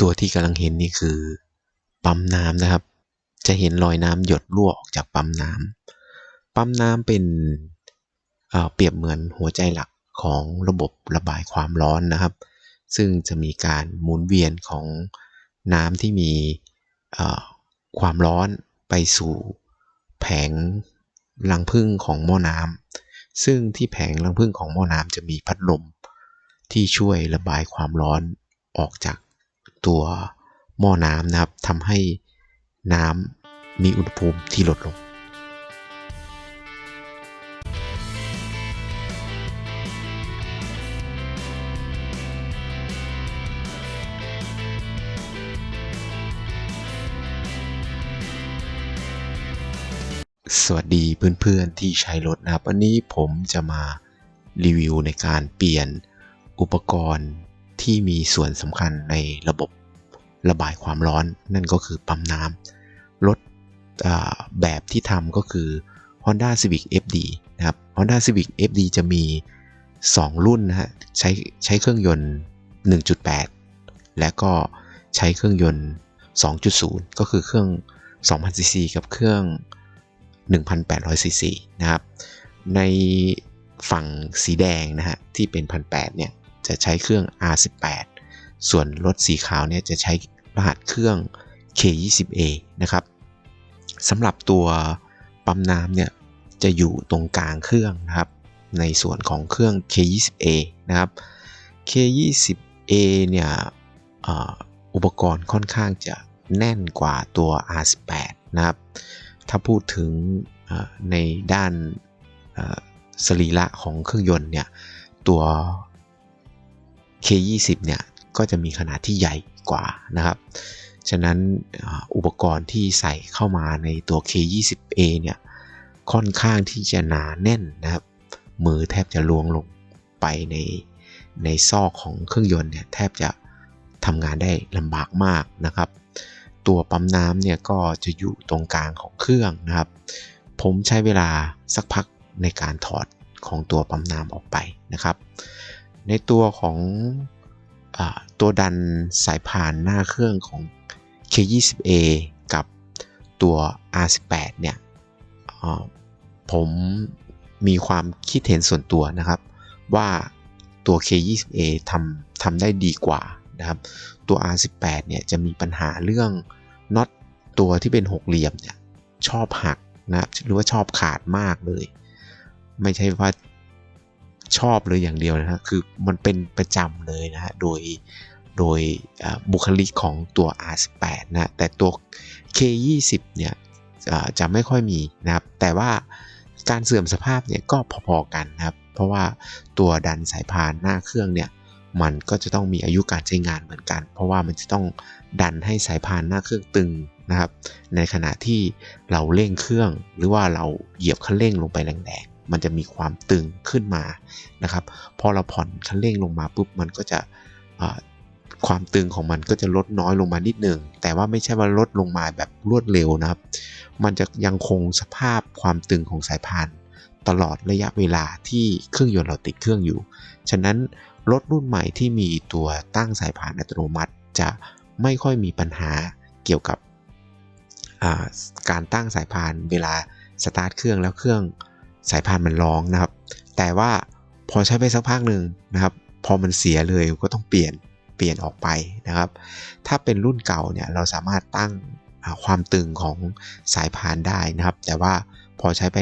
ตัวที่กำลังเห็นนี่คือปั๊มน้ำนะครับ จะเห็นรอยน้ำหยดรั่วออกจากปั๊มน้ำปั๊มน้ำเป็นเเปรียบเหมือนหัวใจหลักของระบบระบายความร้อนนะครับ ซึ่งจะมีการหมุนเวียนของน้ำที่มีความร้อนไปสู่แผงรังผึ้งของหม้อน้ำซึ่งที่แผงรังผึ้งของหม้อน้ำจะมีพัดลมที่ช่วยระบายความร้อนออกจาก ตัวหม้อน้ำนะครับทำให้น้ำมีอุณหภูมิที่ลดลง สวัสดีเพื่อนๆที่ใช้รถนะครับ วันนี้ผมจะมารีวิวในการเปลี่ยนอุปกรณ์ที่มีส่วนสำคัญในระบบ ระบายความร้อนนั่นก็คือปั๊มน้ำรถแบบที่ทำก็คือ Honda Civic FD นะครับ Honda Civic FD จะมี 2 รุ่นนะฮะใช้ใช้เครื่องยนต์ 1.8 และก็ใช้เครื่องยนต์ 2.0 ก็คือเครื่อง 2,000ซีซีกับเครื่อง 1,800ซีซีนะครับ ในฝั่งสีแดงนะฮะที่เป็น 1,800เนี่ยจะใช้เครื่อง R18 ส่วนรถสีขาวเนี่ยจะใช้ รหัสเครื่อง K20A นะครับสำหรับตัวปั๊มน้ำเนี่ยจะอยู่ตรงกลางเครื่องนะครับ ในส่วนของเครื่อง K20A นะครับ K20A เนี่ยอ,อุปกรณ์ค่อนข้างจะแน่นกว่าตัว R18 นะครับ ถ้าพูดถึงในด้านสรีระของเครื่องยนต์เนี่ยตัว K20 เนี่ย ก็จะมีขนาดที่ใหญ่กว่านะครับ ฉะนั้นอุปกรณ์ที่ใส่เข้ามาในตัว K20A เนี่ยค่อนข้างที่จะหนาแน่นนะครับ มือแทบจะลวงลงไปในในซอกของเครื่องยนต์เนี่ยแทบจะทำงานได้ลำบากมากนะครับ ตัวปั๊มน้ำเนี่ยก็จะอยู่ตรงกลางของเครื่องนะครับ ผมใช้เวลาสักพักในการถอดของตัวปั๊มน้ำออกไปนะครับ ในตัวของอ ตัวดันสายพานหน้าเครื่องของ K20A กับตัว R18 เนี่ยผมมีความคิดเห็นส่วนตัวนะครับ ว่าตัว K20A ทำทำได้ดีกว่านะครับ ตัว R18 เนี่ยจะมีปัญหาเรื่องน็อตตัวที่เป็นหกเหลี่ยมเนี่ยชอบหักนะหรือว่าชอบขาดมากเลย ไม่ใช่ว่า ชอบเลยอย่างเดียวนะฮะคือมันเป็นประจำเลยนะฮะโดยโดยบุคลิกของตัว R18 นะแต่ตัว K20 เนี่ยจะไม่ค่อยมีนะครับแต่ว่าการเสื่อมสภาพเนี่ยก็พอๆกันนะครับ เพราะว่าตัวดันสายพานหน้าเครื่องเนี่ยมันก็จะต้องมีอายุการใช้งานเหมือนกัน เพราะว่ามันจะต้องดันให้สายพานหน้าเครื่องตึงนะครับ ในขณะที่เราเร่งเครื่องหรือว่าเราเหยียบคันเร่งลงไปแรง มันจะมีความตึงขึ้นมานะครับพอเราผ่อนคันเร่งลงมาปุ๊บมันก็จะความตึงของมันก็จะลดน้อยลงมานิดหนึ่งแต่ว่าไม่ใช่ว่าลดลงมาแบบรวดเร็วนะครับ มันจะยังคงสภาพความตึงของสายพานตลอดระยะเวลาที่เครื่องยนต์เราติดเครื่องอยู่ ฉะนั้นรถรุ่นใหม่ที่มีตัวตั้งสายพานอัตโนมัติ จะไม่ค่อยมีปัญหาเกี่ยวกับการตั้งสายพานเวลาสตาร์ทเครื่องแล้วเครื่อง สายพานมันร้องนะครับ แต่ว่าพอใช้ไปสักพักหนึ่งนะครับ พอมันเสียเลยก็ต้องเปลี่ยนเปลี่ยนออกไปนะครับ ถ้าเป็นรุ่นเก่าเนี่ยเราสามารถตั้งความตึงของสายพานได้นะครับ แต่ว่าพอใช้ไป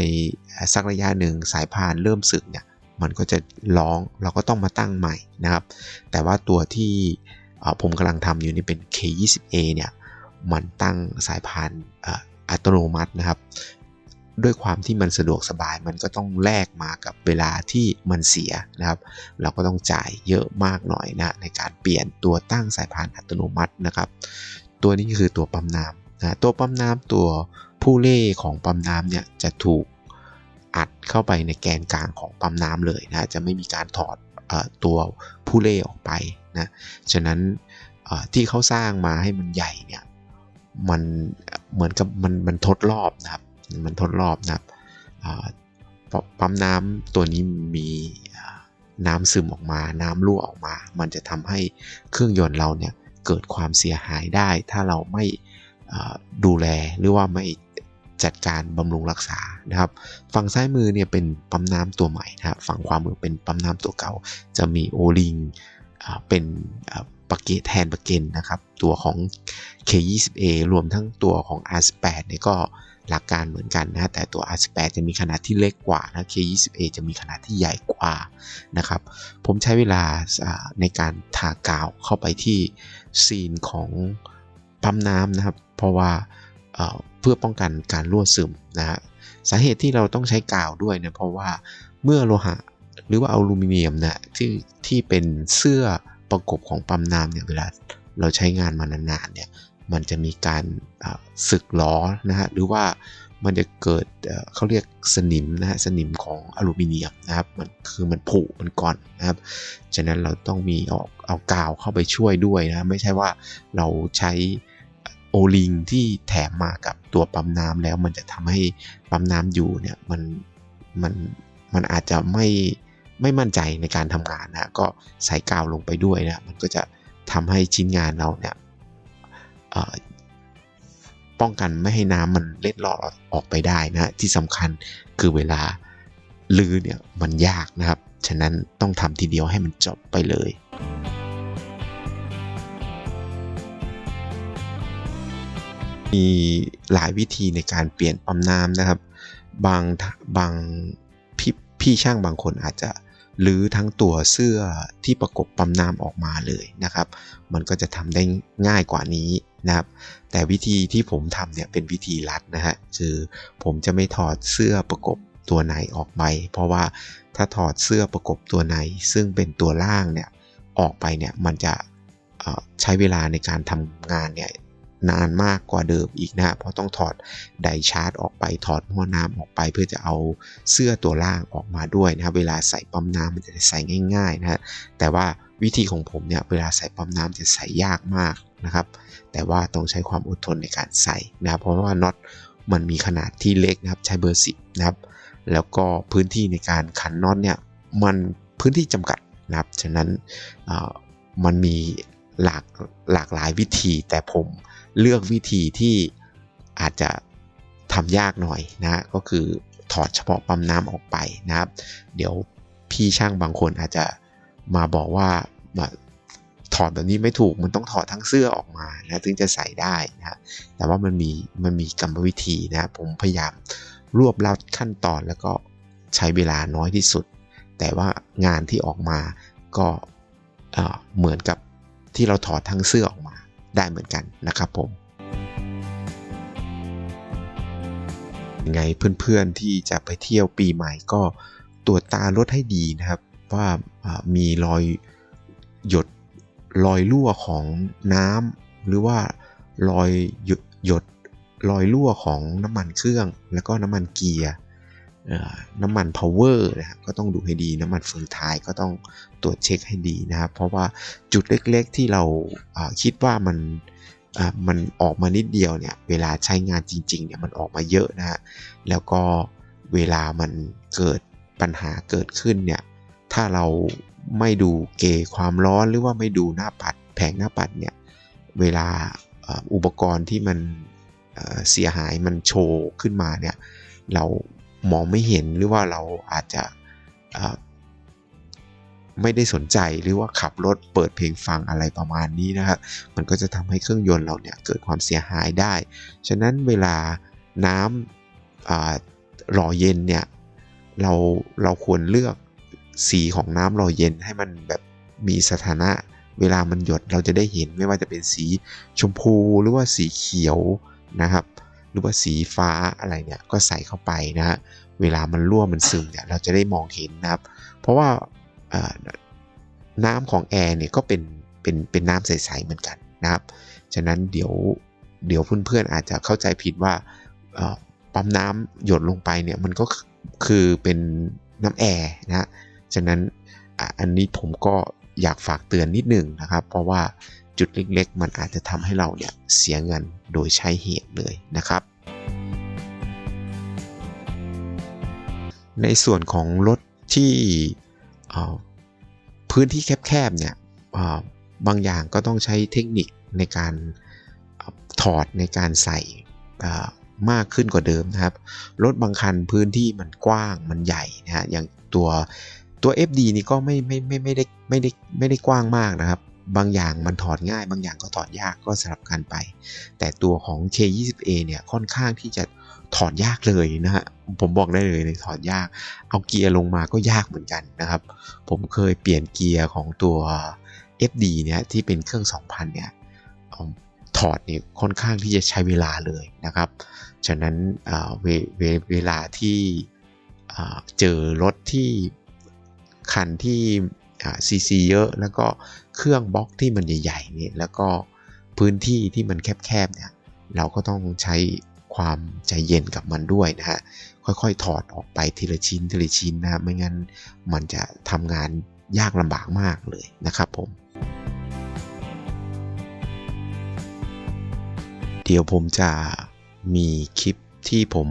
สักระยะหนึ่งสายพานเริ่มสึกเนี่ยมันก็จะร้องเราก็ต้องมาตั้งใหม่นะครับ แต่ว่าตัวที่ผมกำลังทำอยู่นี่เป็น K20A เนี่ยมันตั้งสายพานอัตโนมัตินะครับ ด้วยความที่มันสะดวกสบายมันก็ต้องแลกมากับเวลาที่มันเสียนะครับ เราก็ต้องจ่ายเยอะมากหน่อยนะในการเปลี่ยนตัวตั้งสายพานอัตโนมัตินะครับ ตัวนี้คือตัวปั๊มน้ำนะตัวปั๊มน้ำตัวผู้เล่ของปั๊มน้ำเนี่ยจะถูกอัดเข้าไปในแกนกลางของปั๊มน้ำเลยนะจะไม่มีการถอดอตัวผู้เล่ออกไปนะฉะนั้นที่เขาสร้างมาให้มันใหญ่เนี่ยมันเหมือนกับมันมันทดรอบนะครับ มันทดรอบนะครับปั๊มน้ำตัวนี้มีน้ำซึมออกมา น้ำรั่วออกมา มันจะทำให้เครื่องยนต์เราเนี่ยเกิดความเสียหายได้ ถ้าเราไม่ดูแลหรือว่าไม่จัดการบำรุงรักษานะครับ ฝั่งซ้ายมือเนี่ยเป็นปั๊มน้ำตัวใหม่นะครับฝั่งขวามือเป็นปั๊มน้ำตัวเก่า จะมีโอลิงเป็นปะเกแทนปะเกนนะครับ ตัวของ K20A รวมทั้งตัวของ R18 เนี่ยก็ หลักการเหมือนกันนะแต่ตัว R18 จะมีขนาดที่เล็กกว่านะ K20A จะมีขนาดที่ใหญ่กว่านะครับ ผมใช้เวลาในการทากาวเข้าไปที่ซีนของปั๊มน้ำนะครับ เพราะว่าเพื่อป้องกันการรั่วซึมนะฮะสาเหตุที่เราต้องใช้กาวด้วยเนี่ยเพราะว่าเมื่อโลหะหรือว่าอลูมิเนียมนะที่ที่เป็นเสื้อประกบของปั๊มน้ำเนี่ยเวลาเราใช้งานมานานๆเนี่ย มันจะมีการสึกล้อนะฮะหรือว่ามันจะเกิดเขาเรียกสนิมนะฮะสนิมของอลูมิเนียมนะครับมันคือมันผุมันก่อนนะครับฉะนั้นเราต้องมีเอาเอากาวเข้าไปช่วยด้วยนะไม่ใช่ว่าเราใช้โอลิงที่แถมมากับตัวปั๊มน้ำแล้วมันจะทำให้ปั๊มน้ำอยู่เนี่ยมันมันมันอาจจะไม่ไม่มั่นใจในการทำงานนะก็ใส่กาวลงไปด้วยนะมันก็จะทำให้ชิ้นงานเราเนี่ย ป้องกันไม่ให้น้ำมันเล็ดลอดออกไปได้นะที่สำคัญคือเวลาลือเนี่ยมันยากนะครับ ฉะนั้นต้องทำทีเดียวให้มันจบไปเลยมีหลายวิธีในการเปลี่ยนปั๊มน้ำนะครับ บางบางพี่พี่ช่างบางคนอาจจะลื้อทั้งตัวเสื้อที่ประกบปั๊มน้ำออกมาเลยนะครับ มันก็จะทำได้ง่ายกว่านี้ นะครับ แต่วิธีที่ผมทำเนี่ยเป็นวิธีลัดนะฮะคือผมจะไม่ถอดเสื้อประกบตัวในออกไป เพราะว่าถ้าถอดเสื้อประกบตัวในซึ่งเป็นตัวล่างเนี่ยออกไปเนี่ยมันจะใช้เวลาในการทำงานเนี่ยนานมากกว่าเดิมอีกนะเพราะต้องถอดไดชาร์จออกไปถอดหม้อน้ำออกไป เพื่อจะเอาเสื้อตัวล่างออกมาด้วยนะครับ เวลาใส่ปั๊มน้ำมันจะใส่ง่าย ๆนะฮะแต่ว่าวิธีของผมเนี่ยเวลาใส่ปั๊มน้ำจะใส่ยากมาก นะครับ แต่ว่าต้องใช้ความอดทนในการใส่นะครับ เพราะว่าน็อตมันมีขนาดที่เล็กนะครับ ใช้เบอร์สิบนะครับ แล้วก็พื้นที่ในการขันน็อตเนี่ย มันพื้นที่จำกัดนะครับ ฉะนั้นมันมีหลากหลากหลายวิธี แต่ผมเลือกวิธีที่อาจจะทำยากหน่อยนะ ก็คือถอดเฉพาะปั๊มน้ำออกไปนะครับ เดี๋ยวพี่ช่างบางคนอาจจะมาบอกว่า ถอดแบบนี้ไม่ถูกมันต้องถอดทั้งเสื้อออกมานะถึงจะใส่ได้นะแต่ว่ามันมีมันมีกรรมวิธีนะผมพยายามรวบรัดขั้นตอนแล้วก็ใช้เวลาน้อยที่สุด แต่ว่างานที่ออกมาก็เหมือนกับที่เราถอดทั้งเสื้อออกมาได้เหมือนกันนะครับผมยังไงเพื่อนๆที่จะไปเที่ยวปีใหม่ก็ตรวจตารถให้ดีนะครับ ว่ามีรอยหยด รอยรั่วของน้ำหรือว่ารอยหยดหยดรอยรั่วของน้ำมันเครื่อง แล้วก็น้ำมันเกียร์น้ำมันพาวเวอร์นะครับก็ต้องดูให้ดีน้ำมันเฟืองท้ายก็ต้องตรวจเช็คให้ดีนะครับ เพราะว่าจุดเล็กๆที่เราคิดว่ามันมันออกมานิดเดียวเนี่ยเวลาใช้งานจริงๆเนี่ยมันออกมาเยอะนะฮะแล้วก็เวลามันเกิดปัญหาเกิดขึ้นเนี่ยถ้าเรา ไม่ดูเกความร้อนหรือว่าไม่ดูหน้าปัดแผงหน้าปัดเนี่ยเวลาอุปกรณ์ที่มันเสียหายมันโชว์ขึ้นมาเนี่ยเรามองไม่เห็นหรือว่าเราอาจจะไม่ได้สนใจหรือว่าขับรถเปิดเพลงฟังอะไรประมาณนี้นะครับมันก็จะทำให้เครื่องยนต์เราเนี่ยเกิดความเสียหายได้ ฉะนั้นเวลาน้ำหล่อเย็นเนี่ยเราเราควรเลือก สีของน้ำหล่อเย็นให้มันแบบมีสถานะ เวลามันหยดเราจะได้เห็นไม่ว่าจะเป็นสีชมพูหรือว่าสีเขียวนะครับ หรือว่าสีฟ้าอะไรเนี่ยก็ใส่เข้าไปนะฮะเวลามันรั่วมันซึมเนี่ยเราจะได้มองเห็นนะครับ เพราะว่าน้ำของแอร์เนี่ยก็เป็นเป็นเป็นน้ำใสๆเหมือนกันนะครับ ฉะนั้นเดี๋ยวเดี๋ยวเพื่อนๆอาจจะเข้าใจผิดว่าปั๊มน้ำหยดลงไปเนี่ยมันก็คือเป็นน้ำแอร์นะ ฉะนั้นอันนี้ผมก็อยากฝากเตือนนิดหนึ่งนะครับ เพราะว่าจุดเล็กๆ มันอาจจะทำให้เราเนี่ยเสียเงินโดยใช้เหตุเลยนะครับ ในส่วนของรถที่พื้นที่แคบๆเนี่ยบางอย่างก็ต้องใช้เทคนิคในการถอดในการใส่มากขึ้นกว่าเดิมนะครับ รถบางคันพื้นที่มันกว้างมันใหญ่นะฮะอย่างตัว ตัว FD นี่ก็ไม่ไม่ไม่ไม่ได้ไม่ได้ไม่ได้กว้างมากนะครับ บางอย่างมันถอดง่าย บางอย่างก็ถอดยากก็สลับกันไป แต่ตัวของ K20A เนี่ยค่อนข้างที่จะถอดยากเลยนะฮะผมบอกได้เลยในถอดยาก เอาเกียร์ลงมาก็ยากเหมือนกันนะครับ ผมเคยเปลี่ยนเกียร์ของตัว FD เนี่ยที่เป็นเครื่อง 2000 เนี่ยถอดเนี่ยค่อนข้างที่จะใช้เวลาเลยนะครับ ฉะนั้นเวเวเวลาที่เจอรถที่ คันที่ซีซีเยอะ แล้วก็เครื่องบล็อกที่มันใหญ่ๆนี่แล้วก็พื้นที่ที่มันแคบๆเนี่ยเราก็ต้องใช้ความใจเย็นกับมันด้วยนะฮะค่อยๆ ถอดออกไปทีละชิ้นทีละชิ้นนะไม่งั้นมันจะทำงานยากลำบากมากเลยนะครับผม เดี๋ยวผมจะมีคลิปที่ผม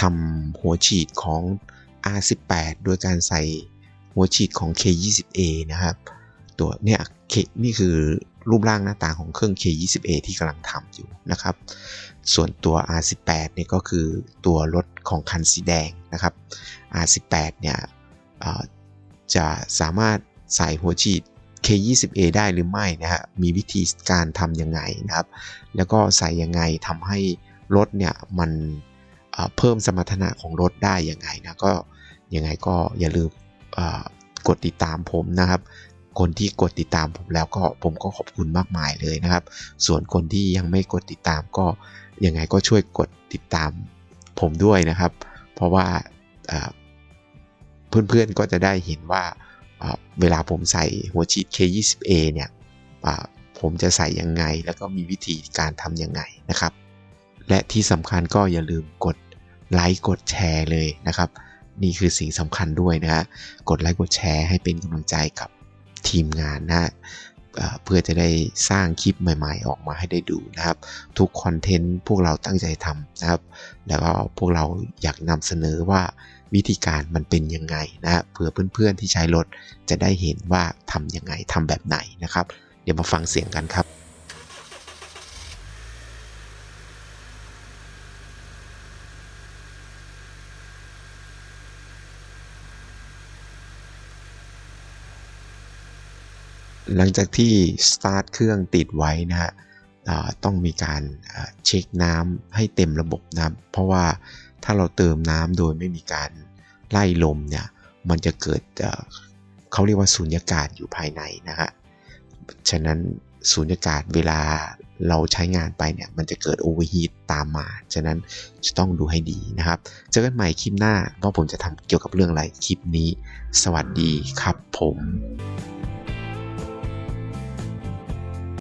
ทำหัวฉีดของ R18 โดยการใส่หัวฉีดของ K20A นะครับ ตัวเนี่ยนี่คือรูปร่างหน้าตาของเครื่อง K20A ที่กำลังทำอยู่นะครับ ส่วนตัว R18 เนี่ยก็คือตัวรถของคันสีแดงนะครับ R18 เนี่ยจะสามารถใส่หัวฉีด K20A ได้หรือไม่นะฮะ มีวิธีการทำยังไงนะครับ แล้วก็ใส่ยังไงทำให้รถเนี่ยมันเพิ่มสมรรถนะของรถได้ยังไงนะ ก็ ยังไงก็อย่าลืมกดติดตามผมนะครับ คนที่กดติดตามผมแล้วก็ผมก็ขอบคุณมากมายเลยนะครับ ส่วนคนที่ยังไม่กดติดตามก็ยังไงก็ช่วยกดติดตามผมด้วยนะครับ เพราะว่าเพื่อนๆก็จะได้เห็นว่าเวลาผมใส่หัวฉีด K20A เนี่ยผมจะใส่ยังไง แล้วก็มีวิธีการทำยังไงนะครับ และที่สำคัญก็อย่าลืมกดไลค์กดแชร์เลยนะครับ นี่คือสิ่งสำคัญด้วยนะฮะกดไลค์กดแชร์ให้เป็นกำลังใจกับทีมงานนะเพื่อจะได้สร้างคลิปใหม่ๆ ออกมาให้ได้ดูนะครับ ทุกคอนเทนต์พวกเราตั้งใจทำนะครับ แล้วก็พวกเราอยากนำเสนอว่าวิธีการมันเป็นยังไงนะเผื่อเพื่อนๆที่ใช้รถจะได้เห็นว่าทำยังไงทำแบบไหนนะครับ เดี๋ยวมาฟังเสียงกันครับ หลังจากที่สตาร์ทเครื่องติดไว้นะฮะต้องมีการเช็คน้ำให้เต็มระบบนะเพราะว่าถ้าเราเติมน้ำโดยไม่มีการไล่ลมเนี่ยมันจะเกิดเขาเรียกว่าสูญญากาศอยู่ภายในนะฮะฉะนั้นสูญญากาศเวลาเราใช้งานไปเนี่ยมันจะเกิดโอเวอร์ฮีทตามมา ฉะนั้นจะต้องดูให้ดีนะครับ เจอกันใหม่คลิปหน้าว่าผมจะทำเกี่ยวกับเรื่องอะไรคลิปนี้ สวัสดีครับผม